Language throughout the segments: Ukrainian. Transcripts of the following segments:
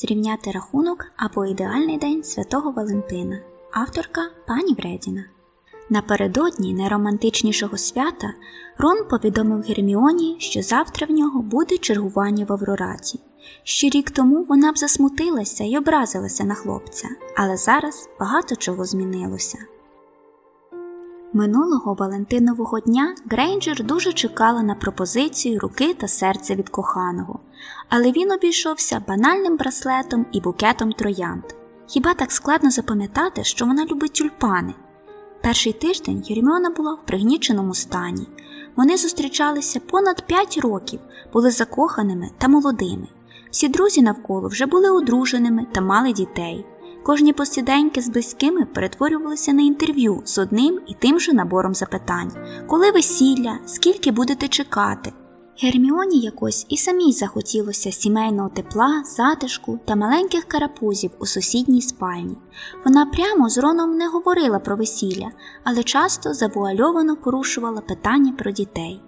Зрівняти рахунок або ідеальний день святого Валентина. Авторка пані Вредіна. Напередодні найромантичнішого свята Рон повідомив Герміоні, що завтра в нього буде чергування в Аврораті. Ще рік тому вона б засмутилася і образилася на хлопця, але зараз багато чого змінилося. Минулого Валентинового дня Грейнджер дуже чекала на пропозицію руки та серця від коханого, але він обійшовся банальним браслетом і букетом троянд. Хіба так складно запам'ятати, що вона любить тюльпани? Перший тиждень Герміона була в пригніченому стані. Вони зустрічалися понад п'ять років, були закоханими та молодими. Всі друзі навколо вже були одруженими та мали дітей. Кожні посіденьки з близькими перетворювалися на інтерв'ю з одним і тим же набором запитань: коли весілля, скільки будете чекати? Герміоні якось і самій захотілося сімейного тепла, затишку та маленьких карапузів у сусідній спальні. Вона прямо з Роном не говорила про весілля, але часто завуальовано порушувала питання про дітей.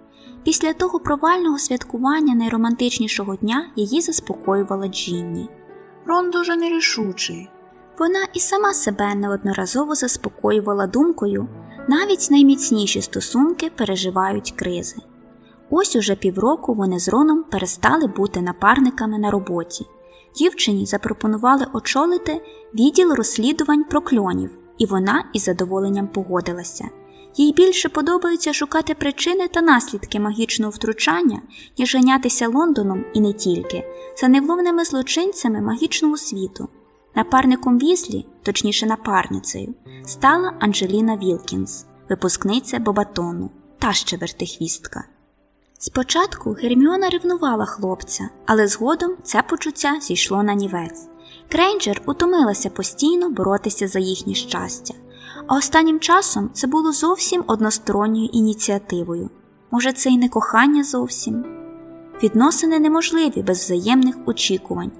Після того провального святкування найромантичнішого дня її заспокоювала Джінні. Рон дуже нерішучий. Вона і сама себе неодноразово заспокоювала думкою, навіть найміцніші стосунки переживають кризи. Ось уже півроку вони з Роном перестали бути напарниками на роботі. Дівчині запропонували очолити відділ розслідувань про кльонів, і вона із задоволенням погодилася. Їй більше подобається шукати причини та наслідки магічного втручання, ніж ганятися Лондоном і не тільки, за невловними злочинцями магічного світу. Напарником Візлі, точніше напарницею, стала Анджеліна Вілкінс, випускниця Бобатону, та ще вертихвістка. Спочатку Герміона ревнувала хлопця, але згодом це почуття зійшло на нівець. Крейнджер утомилася постійно боротися за їхнє щастя, а останнім часом це було зовсім односторонньою ініціативою. Може, це й не кохання зовсім? Відносини неможливі без взаємних очікувань.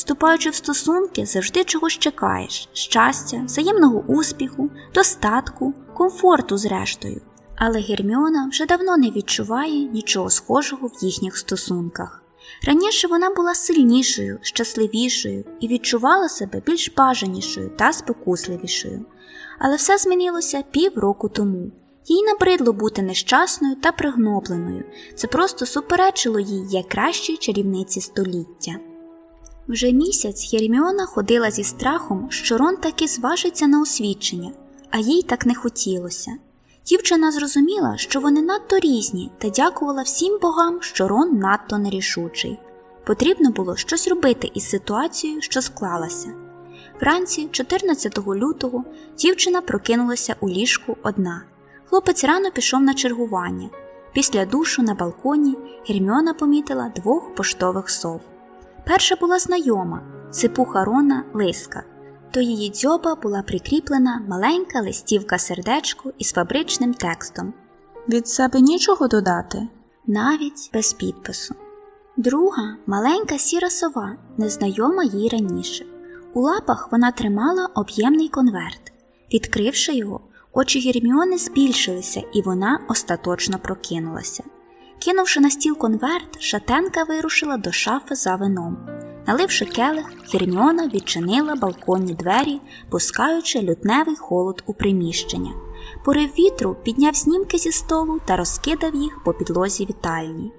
Вступаючи в стосунки, завжди чогось чекаєш щастя, взаємного успіху, достатку, комфорту, зрештою. Але Герміона вже давно не відчуває нічого схожого в їхніх стосунках. Раніше вона була сильнішою, щасливішою і відчувала себе більш бажанішою та спокусливішою. Але все змінилося півроку тому. Їй набридло бути нещасною та пригнобленою. Це просто суперечило їй як кращій чарівниці століття. Вже місяць Герміона ходила зі страхом, що Рон таки зважиться на освідчення, а їй так не хотілося. Дівчина зрозуміла, що вони надто різні, та дякувала всім богам, що Рон надто нерішучий. Потрібно було щось робити із ситуацією, що склалася. Вранці, 14 лютого, дівчина прокинулася у ліжку одна. Хлопець рано пішов на чергування. Після душу на балконі Герміона помітила двох поштових сов. Перша була знайома сипуха Рона Лиска. До її дзьоба була прикріплена маленька листівка сердечко із фабричним текстом, Від себе нічого додати. навіть без підпису. Друга маленька сіра сова, незнайома їй раніше. У лапах вона тримала об'ємний конверт. Відкривши його, очі Герміони збільшилися, і вона остаточно прокинулася. Кинувши на стіл конверт, шатенка вирушила до шафи за вином. Наливши келих, Герміона відчинила балконні двері, пускаючи лютневий холод у приміщення. Порив вітру підняв знімки зі столу та розкидав їх по підлозі вітальні.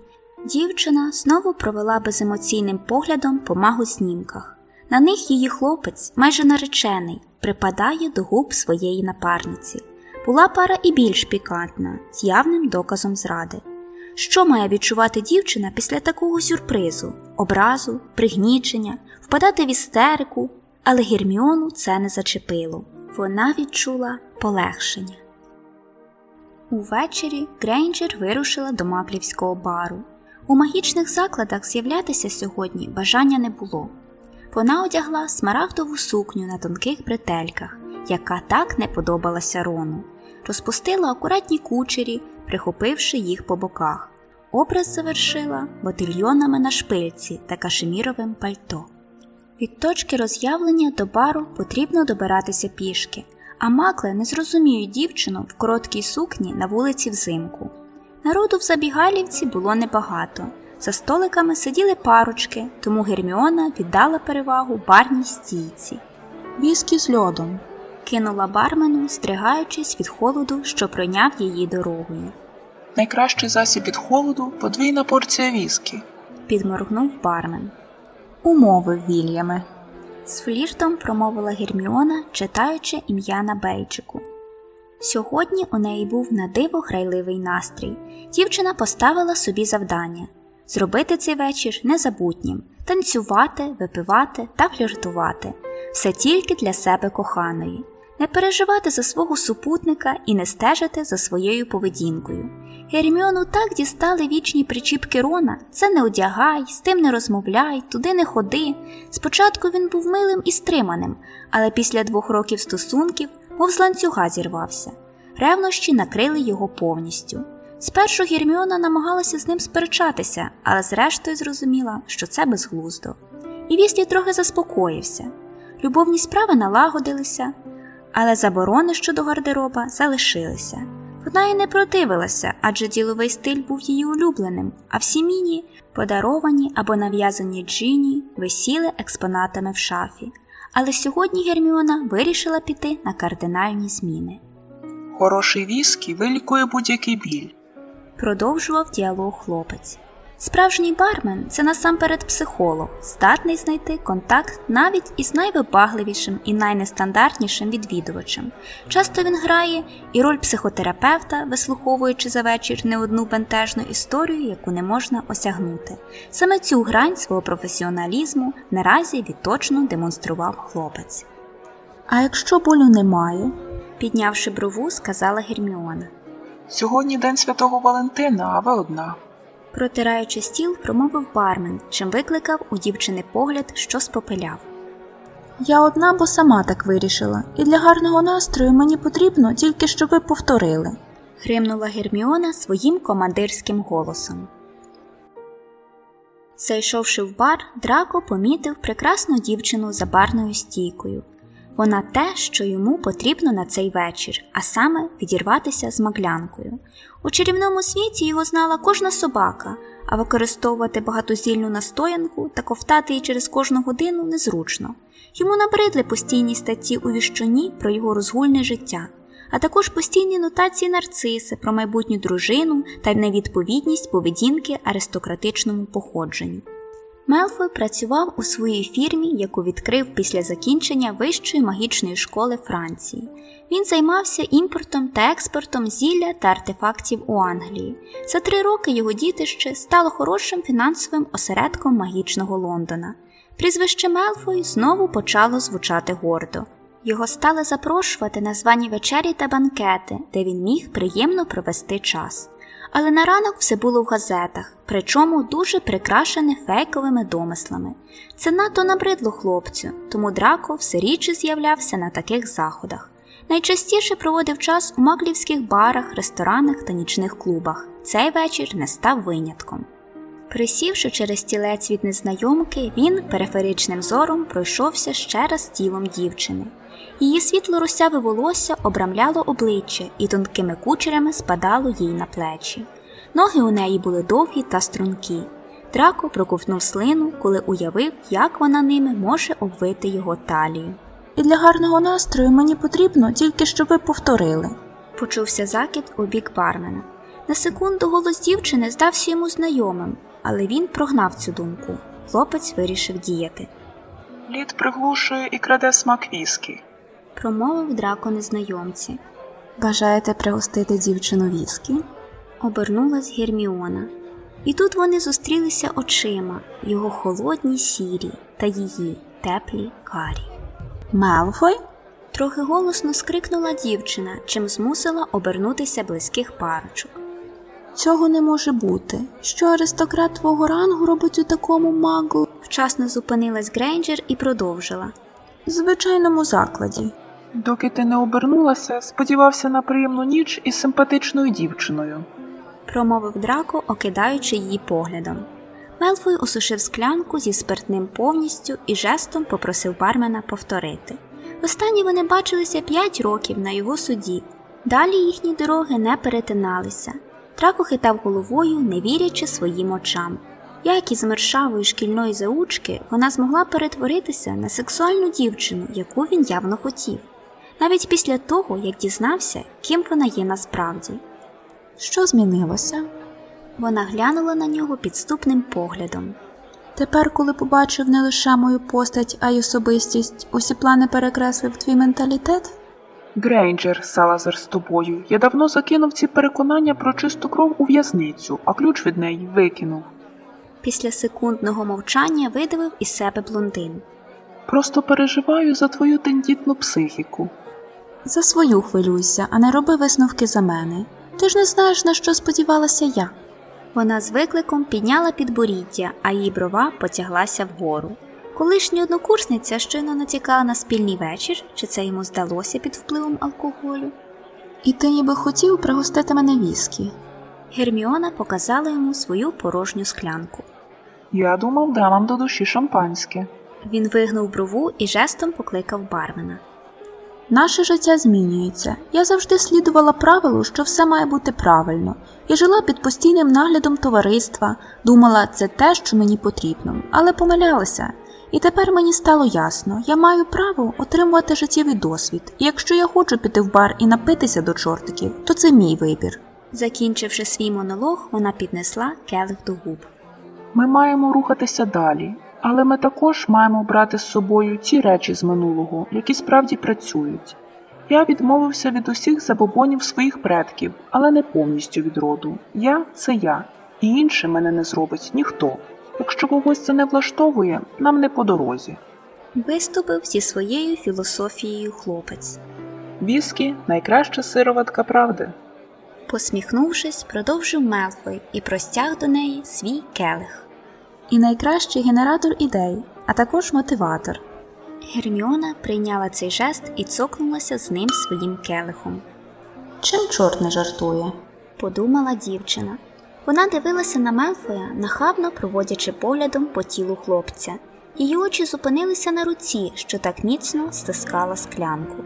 Дівчина знову провела беземоційним поглядом по магу знімках. На них її хлопець, майже наречений, припадає до губ своєї напарниці. Була пара і більш пікантна, з явним доказом зради. Що має відчувати дівчина після такого сюрпризу, образу, пригнічення, впадати в істерику, але Герміону це не зачепило. Вона відчула полегшення. Увечері Грейнджер вирушила до маплівського бару. У магічних закладах з'являтися сьогодні бажання не було. Вона одягла смарагдову сукню на тонких бретельках, яка так не подобалася Рону, розпустила акуратні кучері, прихопивши їх по боках. Образ завершила ботильйонами на шпильці та кашеміровим пальто. Від точки роз'явлення до бару потрібно добиратися пішки, а макли не зрозуміють дівчину в короткій сукні на вулиці взимку. Народу в забігалівці було небагато. За столиками сиділи парочки, тому Герміона віддала перевагу барній стійці. Віскі з льодом. Кинула бармену, стригаючись від холоду, що пройняв її дорогою. Найкращий засіб від холоду подвійна порція віскі. Підморгнув бармен. Умови, Вільяме. З фліртом промовила Герміона, читаючи ім'я на бейчику. Сьогодні у неї був на диво грайливий настрій. Дівчина поставила собі завдання зробити цей вечір незабутнім, танцювати, випивати та фліртувати. Все тільки для себе коханої, не переживати за свого супутника і не стежити за своєю поведінкою. Герміону так дістали вічні причіпки Рона це не одягай, з тим не розмовляй, туди не ходи. Спочатку він був милим і стриманим, але після двох років стосунків, мов з ланцюга зірвався. Ревнощі накрили його повністю. Спершу Герміона намагалася з ним сперечатися, але зрештою зрозуміла, що це безглуздо. І Віслі трохи заспокоївся. Любовні справи налагодилися, але заборони щодо гардероба залишилися. Вона й не противилася, адже діловий стиль був її улюбленим, а всі міні, подаровані або нав'язані Джині, висіли експонатами в шафі. Але сьогодні Герміона вирішила піти на кардинальні зміни. Хороший віскі вилікує будь-який біль. Продовжував діалог хлопець. Справжній бармен це насамперед психолог, здатний знайти контакт навіть із найвибагливішим і найнестандартнішим відвідувачем. Часто він грає і роль психотерапевта, вислуховуючи за вечір не одну бентежну історію, яку не можна осягнути. Саме цю грань свого професіоналізму наразі відточно демонстрував хлопець. А якщо болю немає? Піднявши брову, сказала Герміона. Сьогодні день святого Валентина, а ви одна. Протираючи стіл, промовив бармен, чим викликав у дівчини погляд, що спопиляв. Я одна, бо сама так вирішила, і для гарного настрою мені потрібно тільки, щоб ви повторили. Гримнула Герміона своїм командирським голосом. Зайшовши в бар, Драко помітив прекрасну дівчину за барною стійкою. Вона те, що йому потрібно на цей вечір, а саме відірватися з маглянкою. У чарівному світі його знала кожна собака, а використовувати багатозільну настоянку та ковтати її через кожну годину незручно. Йому набридли постійні статті у віщуні про його розгульне життя, а також постійні нотації нарциси про майбутню дружину та невідповідність поведінки аристократичному походженню. Мелфой працював у своїй фірмі, яку відкрив після закінчення Вищої магічної школи Франції. Він займався імпортом та експортом зілля та артефактів у Англії. За три роки його дітище стало хорошим фінансовим осередком магічного Лондона. Прізвище Мелфой знову почало звучати гордо. Його стали запрошувати на звані вечері та банкети, де він міг приємно провести час. Але на ранок все було в газетах, причому дуже прикрашене фейковими домислами. Це надто набридло хлопцю, тому Драко все рідше з'являвся на таких заходах. Найчастіше проводив час у маклівських барах, ресторанах та нічних клубах. Цей вечір не став винятком. Присівши через стілець від незнайомки, він периферичним зором пройшовся ще раз тілом дівчини. Її світло русяве волосся обрамляло обличчя і тонкими кучерями спадало їй на плечі. Ноги у неї були довгі та стрункі. Драко проковтнув слину, коли уявив, як вона ними може обвити його талію. І для гарного настрою мені потрібно тільки, щоб ви повторили. Почувся закид у бік бармена. На секунду голос дівчини здався йому знайомим, але він прогнав цю думку. Хлопець вирішив діяти. Лід приглушує і краде смак віскі. Промовив драко незнайомці. Бажаєте пригостити дівчину віскі? Обернулась Герміона. І тут вони зустрілися очима, його холодні сірі та її теплі карі. Мелфой? Трохи голосно скрикнула дівчина, чим змусила обернутися близьких парочок. Цього не може бути. Що аристократ твого рангу робить у такому маглу? Вчасно зупинилась Грейнджер і продовжила. Звичайному закладі. Доки ти не обернулася, сподівався на приємну ніч із симпатичною дівчиною. промовив Драко, окидаючи її поглядом. Мелфой осушив склянку зі спиртним повністю і жестом попросив бармена повторити. Востаннє вони бачилися п'ять років на його суді. Далі їхні дороги не перетиналися. Драко хитав головою, не вірячи своїм очам. Як із мершавої шкільної заучки вона змогла перетворитися на сексуальну дівчину, яку він явно хотів, навіть після того, як дізнався, ким вона є насправді. Що змінилося? Вона глянула на нього підступним поглядом. Тепер, коли побачив не лише мою постать, а й особистість, усі плани перекреслив твій менталітет? Грейнджер, Салазар з тобою. Я давно закинув ці переконання про чисту кров у в'язницю, а ключ від неї викинув. Після секундного мовчання видавив із себе блондин. Просто переживаю за твою тендітну психіку. За свою хвилюйся, а не роби висновки за мене. Ти ж не знаєш, на що сподівалася я. Вона з викликом підняла підборіддя, а її брова потяглася вгору. Колишня однокурсниця щойно натякала на спільний вечір, чи це йому здалося під впливом алкоголю. І ти ніби хотів пригостити мене віскі. Герміона показала йому свою порожню склянку. Я думав, дамам до душі шампанське. Він вигнув брову і жестом покликав бармена. Наше життя змінюється. Я завжди слідувала правилу, що все має бути правильно, і жила під постійним наглядом товариства, думала, це те, що мені потрібно, але помилялася. І тепер мені стало ясно, я маю право отримувати життєвий досвід, і якщо я хочу піти в бар і напитися до чортиків, то це мій вибір. Закінчивши свій монолог, вона піднесла келих до губ. Ми маємо рухатися далі, але ми також маємо брати з собою ті речі з минулого, які справді працюють. Я відмовився від усіх забобонів своїх предків, але не повністю від роду. Я це я, і інше мене не зробить ніхто. Якщо когось це не влаштовує, нам не по дорозі. Виступив зі своєю філософією хлопець. Віскі найкраща сироватка правди. Посміхнувшись, продовжив Мелфой і простяг до неї свій келих. І найкращий генератор ідей, а також мотиватор. Герміона прийняла цей жест і цокнулася з ним своїм келихом. Чим чорт не жартує? Подумала дівчина. Вона дивилася на Мелфоя, нахабно проводячи поглядом по тілу хлопця. Її очі зупинилися на руці, що так міцно стискала склянку.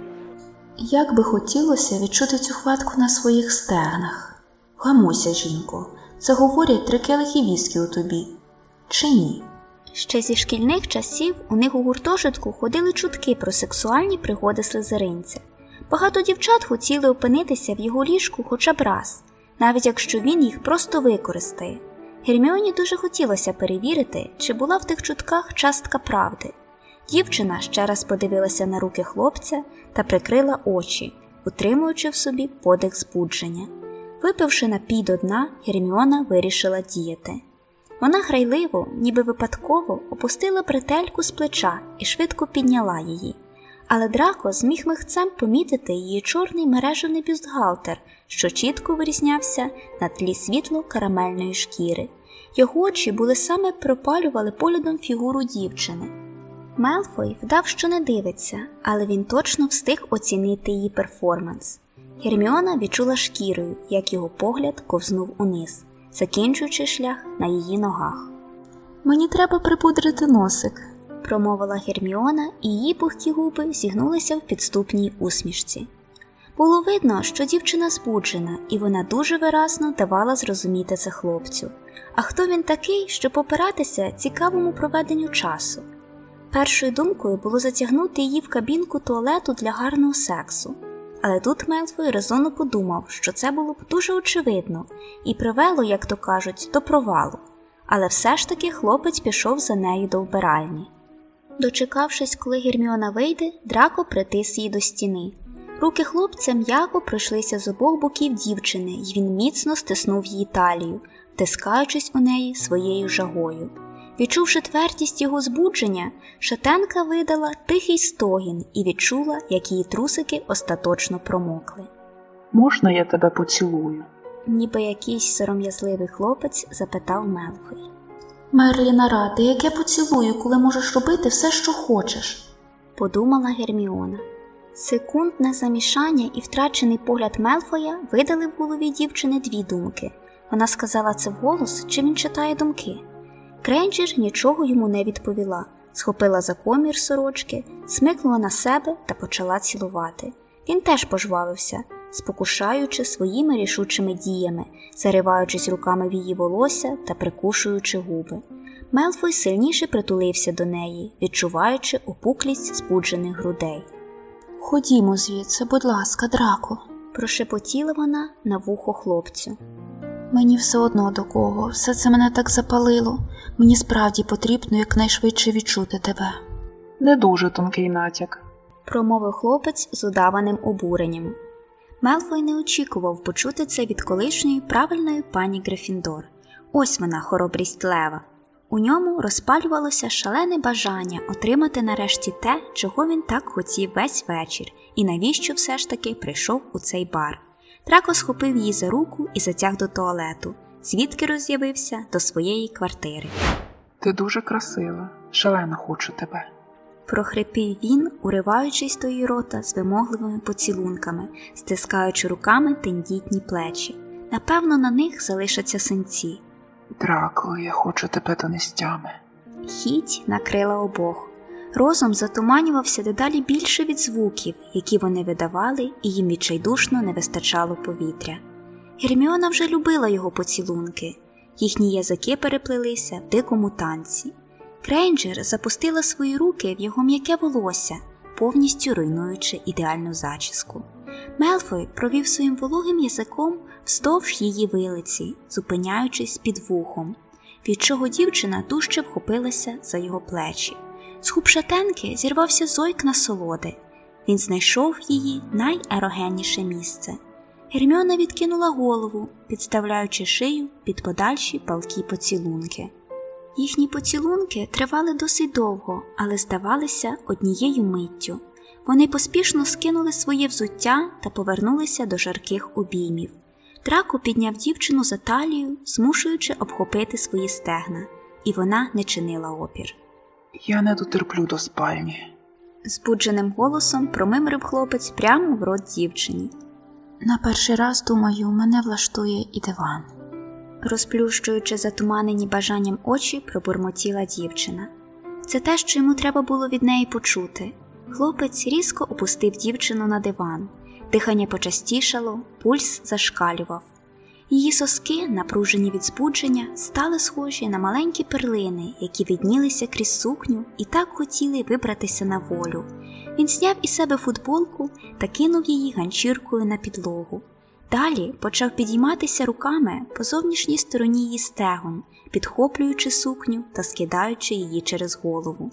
Як би хотілося відчути цю хватку на своїх стегнах. Гамуйся, жінко, це говорять три келихи віскі у тобі. Чи ні? Ще зі шкільних часів у них у гуртожитку ходили чутки про сексуальні пригоди слизеринця. Багато дівчат хотіли опинитися в його ліжку хоча б раз, навіть якщо він їх просто використає. Герміоні дуже хотілося перевірити, чи була в тих чутках частка правди. Дівчина ще раз подивилася на руки хлопця та прикрила очі, утримуючи в собі подих збудження. Випивши напій до дна, Герміона вирішила діяти. Вона грайливо, ніби випадково, опустила бретельку з плеча і швидко підняла її. Але Драко зміг михцем помітити її чорний мережевний бюстгальтер, що чітко вирізнявся на тлі світло карамельної шкіри. Його очі були саме пропалювали поглядом фігуру дівчини. Мелфой вдав, що не дивиться, але він точно встиг оцінити її перформанс. Герміона відчула шкірою, як його погляд ковзнув униз, закінчуючи шлях на її ногах. Мені треба припудрити носик. Промовила Герміона, і її пухкі губи зігнулися в підступній усмішці. Було видно, що дівчина збуджена, і вона дуже виразно давала зрозуміти це хлопцю. А хто він такий, щоб опиратися цікавому проведенню часу? Першою думкою було затягнути її в кабінку туалету для гарного сексу. Але тут Мелфой резонно подумав, що це було б дуже очевидно і привело, як то кажуть, до провалу. Але все ж таки хлопець пішов за нею до вбиральні. Дочекавшись, коли Герміона вийде, Драко притис її до стіни. Руки хлопця м'яко пройшлися з обох боків дівчини, і він міцно стиснув її талію, втискаючись у неї своєю жагою. Відчувши твердість його збудження, шатенка видала тихий стогін і відчула, як її трусики остаточно промокли. Можна я тебе поцілую? Ніби якийсь сором'язливий хлопець запитав Мелфой. Мерліна ради, як я поцілую, коли можеш робити все, що хочеш. подумала Герміона. Секундне замішання і втрачений погляд Мелфоя видали в голові дівчини дві думки. Вона сказала це вголос, чи він читає думки. Кренджер нічого йому не відповіла, схопила за комір сорочки, смикнула на себе та почала цілувати. Він теж пожвавився, спокушаючи своїми рішучими діями, зариваючись руками в її волосся та прикушуючи губи. Мелфой сильніше притулився до неї, відчуваючи опуклість збуджених грудей. Ходімо звідси, будь ласка, драко. Прошепотіла вона на вухо хлопцю. Мені все одно до кого, все це мене так запалило. Мені справді потрібно якнайшвидше відчути тебе. Не дуже тонкий натяк. промовив хлопець з удаваним обуренням. Мелфой не очікував почути це від колишньої правильної пані Грифіндор. Ось вона, хоробрість лева. У ньому розпалювалося шалене бажання отримати нарешті те, чого він так хотів весь вечір, і навіщо все ж таки прийшов у цей бар. Драко схопив її за руку і затяг до туалету, звідки роз'явився до своєї квартири. Ти дуже красива, шалено хочу тебе. прохрипів він, уриваючись до її рота з вимогливими поцілунками, стискаючи руками тендітні плечі. Напевно, на них залишаться синці. Драко, я хочу тебе до нестями. Хіть накрила обох. Розум затуманювався дедалі більше від звуків, які вони видавали, і їм відчайдушно не вистачало повітря. Герміона вже любила його поцілунки, їхні язики переплелися в дикому танці. Крейнджер запустила свої руки в його м'яке волосся, повністю руйнуючи ідеальну зачіску. Мелфой провів своїм вологим язиком вздовж її вилиці, зупиняючись під вухом, від чого дівчина дужче вхопилася за його плечі. З губ шатенки зірвався зойк насолоди. Він знайшов її найерогенніше місце. Герміона відкинула голову, підставляючи шию під подальші палкі поцілунки. Їхні поцілунки тривали досить довго, але здавалися однією миттю. Вони поспішно скинули своє взуття та повернулися до жарких обіймів. Драко підняв дівчину за талію, змушуючи обхопити свої стегна, і вона не чинила опір. Я не дотерплю до спальні. Збудженим голосом промимрив хлопець прямо в рот дівчині. На перший раз, думаю, мене влаштує і диван. Розплющуючи затуманені бажанням очі, пробурмотіла дівчина. Це те, що йому треба було від неї почути. Хлопець різко опустив дівчину на диван, дихання почастішало, пульс зашкалював. Її соски, напружені від збудження, стали схожі на маленькі перлини, які віднілися крізь сукню і так хотіли вибратися на волю. Він зняв із себе футболку та кинув її ганчіркою на підлогу. Далі почав підійматися руками по зовнішній стороні її стегон, підхоплюючи сукню та скидаючи її через голову.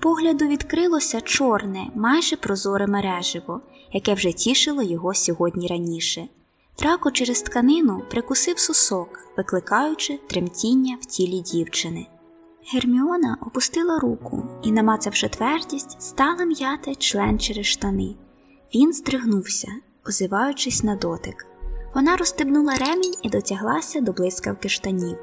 Погляду відкрилося чорне, майже прозоре мереживо, яке вже тішило його сьогодні раніше. Драко через тканину прикусив сосок, викликаючи тремтіння в тілі дівчини. Герміона опустила руку і, намацавши твердість, стала м'яти член через штани. Він здригнувся, озиваючись на дотик. Вона розстебнула ремінь і дотяглася до блискавки штанів.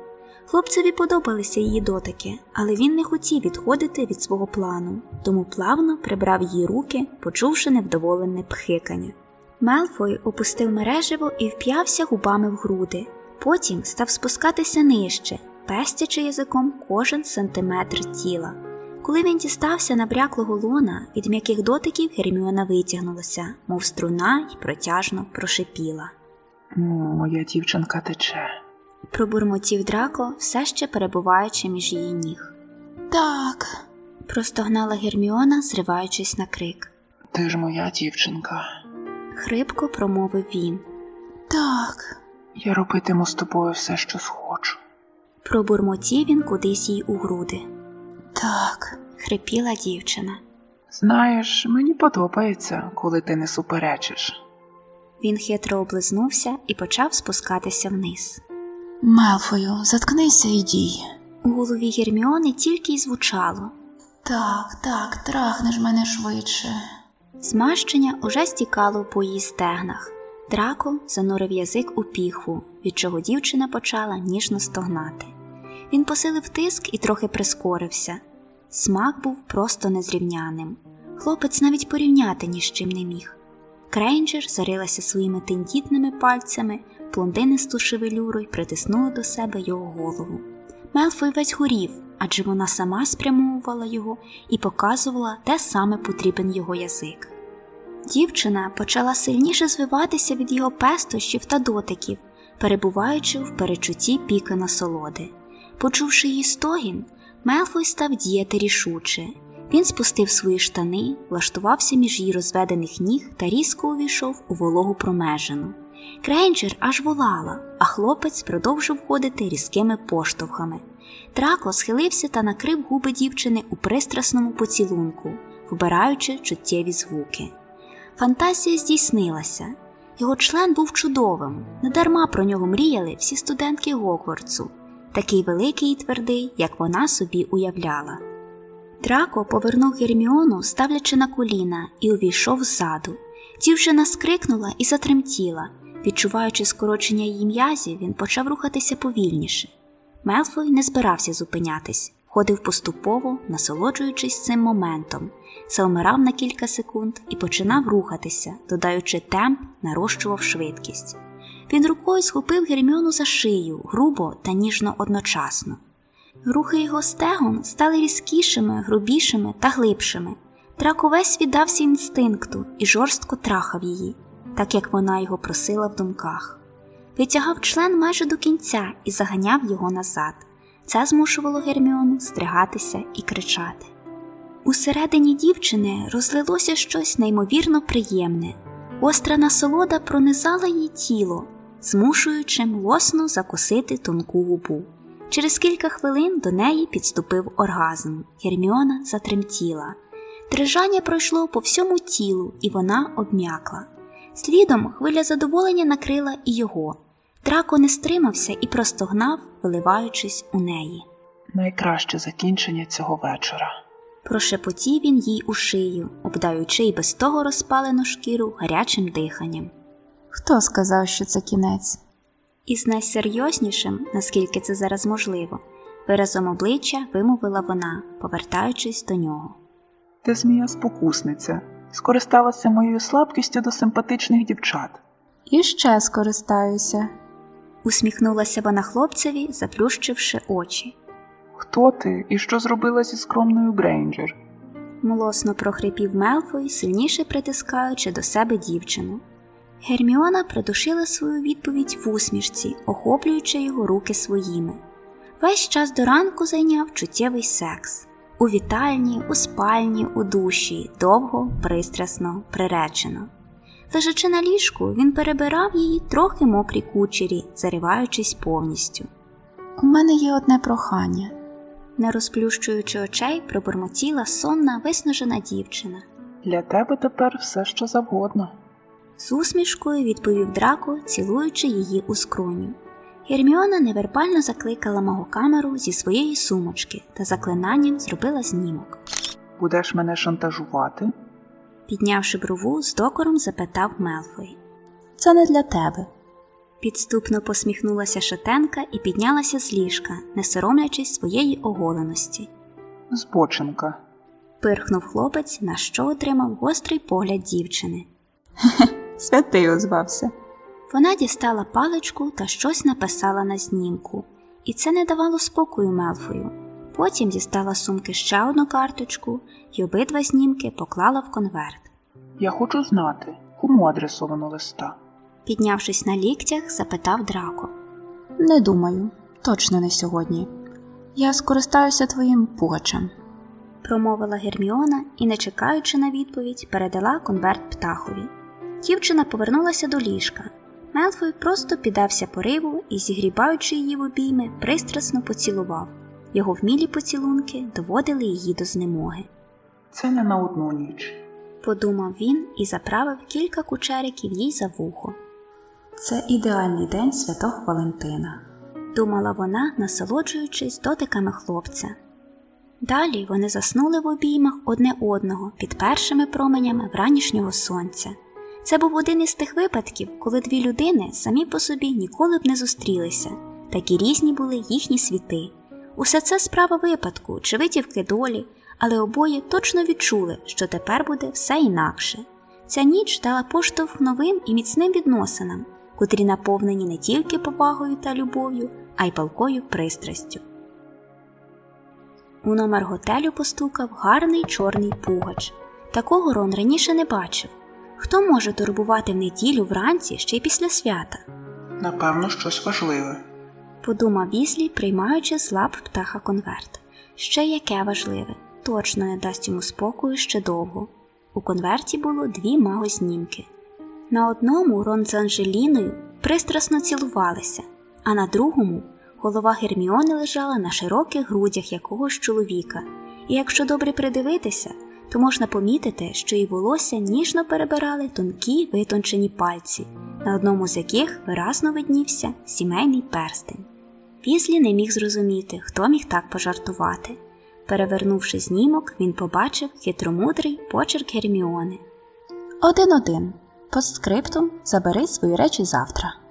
Хлопцеві подобалися її дотики, але він не хотів відходити від свого плану, тому плавно прибрав її руки, почувши невдоволене пхикання. Мелфой опустив мереживо і вп'явся губами в груди, потім став спускатися нижче, пестячи язиком кожен сантиметр тіла. Коли він дістався набряклого лона, від м'яких дотиків Герміона витягнулася, мов струна й протяжно прошипіла. Моя дівчинка тече. Пробурмотів Драко, все ще перебуваючи між її ніг. Так, Простогнала Герміона, зриваючись на крик. Ти ж моя дівчинка. Хрипко промовив він. так. Я робитиму з тобою все, що схочу. Пробурмотів він кудись їй у груди. Так, Хрипіла дівчина. Знаєш, мені подобається, коли ти не суперечиш. Він хитро облизнувся і почав спускатися вниз. Мелфою, заткнися і дій. У голові Герміони тільки й звучало. Так, так, трахнеш мене швидше. Змащення уже стікало по її стегнах. Драко занурив язик у піхву, від чого дівчина почала ніжно стогнати. Він посилив тиск і трохи прискорився. Смак був просто незрівняним. Хлопець навіть порівняти ні з чим не міг. Крейнджер зарилася своїми тендітними пальцями в блондинисту шевелюру й притиснула до себе його голову. Мелфой весь горів, адже вона сама спрямовувала його і показувала, де саме потрібен його язик. Дівчина почала сильніше звиватися від його пестощів та дотиків, перебуваючи в перечутті піки насолоди. Почувши її стогін, Мелфой став діяти рішуче. Він спустив свої штани, влаштувався між її розведених ніг та різко увійшов у вологу промежину. Крейнджер аж волала, а хлопець продовжив ходити різкими поштовхами. Драко схилився та накрив губи дівчини у пристрасному поцілунку, вбираючи чуттєві звуки. Фантазія здійснилася. Його член був чудовим, недарма про нього мріяли всі студентки Гогвартсу, такий великий і твердий, як вона собі уявляла. Драко повернув Герміону, ставлячи на коліна, і увійшов ззаду. Дівчина скрикнула і затремтіла. Відчуваючи скорочення її м'язів, він почав рухатися повільніше. Мелфой не збирався зупинятись, ходив поступово, насолоджуючись цим моментом, завмирав на кілька секунд і починав рухатися, додаючи темп, нарощував швидкість. Він рукою схопив Герміону за шию, грубо та ніжно одночасно. Рухи його стегон стали різкішими, грубішими та глибшими. Драко весь віддався інстинкту і жорстко трахав її, так як вона його просила в думках. Витягав член майже до кінця і заганяв його назад. Це змушувало Герміону стригатися і кричати. Усередині дівчини розлилося щось неймовірно приємне. Остра насолода пронизала її тіло, змушуючи млосно закусити тонку губу. Через кілька хвилин до неї підступив оргазм. Герміона затремтіла. Дрижання пройшло по всьому тілу, і вона обм'якла. Слідом хвиля задоволення накрила і його. Драко не стримався і простогнав, виливаючись у неї. Найкраще закінчення цього вечора. Прошепотів він їй у шию, обдаючи й без того розпалену шкіру гарячим диханням. Хто сказав, що це кінець? І з найсерйознішим, наскільки це зараз можливо, виразом обличчя вимовила вона, повертаючись до нього. Ти змія спокусниця, скористалася моєю слабкістю до симпатичних дівчат. І ще скористаюся. Усміхнулася вона хлопцеві, заплющивши очі. Хто ти і що зробила зі скромною Грейнджер? Млосно прохрипів Мелфой, сильніше притискаючи до себе дівчину. Герміона придушила свою відповідь в усмішці, охоплюючи його руки своїми. Весь час до ранку зайняв чуттєвий секс. У вітальні, у спальні, у душі, довго, пристрасно, приречено. Лежачи на ліжку, він перебирав її трохи мокрі кучері, зариваючись повністю. У мене є одне прохання. Не розплющуючи очей, пробурмотіла сонна, виснажена дівчина. Для тебе тепер все що завгодно. З усмішкою відповів Драко, цілуючи її у скроню. Герміона невербально закликала мого камеру зі своєї сумочки та заклинанням зробила знімок. Будеш мене шантажувати? Піднявши брову, з докором запитав Мелфой. Це не для тебе. Підступно посміхнулася шатенка і піднялася з ліжка, не соромлячись своєї оголеності. Збоченка. Пирхнув хлопець, на що отримав гострий погляд дівчини. Святий озвався. Вона дістала паличку та щось написала на знімку, і це не давало спокою Мелфою. Потім дістала з сумки ще одну карточку і обидва знімки поклала в конверт. Я хочу знати, кому адресовано листа. Піднявшись на ліктях, запитав Драко. Не думаю, точно не сьогодні. Я скористаюся твоїм пугачем. Промовила Герміона і, не чекаючи на відповідь, передала конверт птахові. Дівчина повернулася до ліжка. Мелфой просто піддався пориву і, зігрібаючи її в обійми, пристрасно поцілував. Його вмілі поцілунки доводили її до знемоги. Це не на одну ніч. Подумав він і заправив кілька кучериків їй за вухо. Це ідеальний день святого Валентина. Думала вона, насолоджуючись дотиками хлопця. Далі вони заснули в обіймах одне одного під першими променями вранішнього сонця. Це був один із тих випадків, коли дві людини самі по собі ніколи б не зустрілися, такі різні були їхні світи. Усе це справа випадку чи витівки долі, але обоє точно відчули, що тепер буде все інакше. Ця ніч дала поштовх новим і міцним відносинам, котрі наповнені не тільки повагою та любов'ю, а й палкою пристрастю. У номер готелю постукав гарний чорний пугач. Такого Рон раніше не бачив. Хто може турбувати в неділю вранці ще й після свята? Напевно, щось важливе. подумав Візлі, приймаючи з лап птаха конверт. Ще яке важливе, точно не дасть йому спокою ще довго. У конверті було дві магознімки. На одному Рон з Анжеліною пристрасно цілувалися, а на другому голова Герміони лежала на широких грудях якогось чоловіка, і якщо добре придивитися, то можна помітити, що її волосся ніжно перебирали тонкі витончені пальці, на одному з яких виразно виднівся сімейний перстень. Візлі не міг зрозуміти, хто міг так пожартувати. Перевернувши знімок, він побачив хитромудрий почерк Герміони. Один-один. Постскриптум забери свої речі завтра.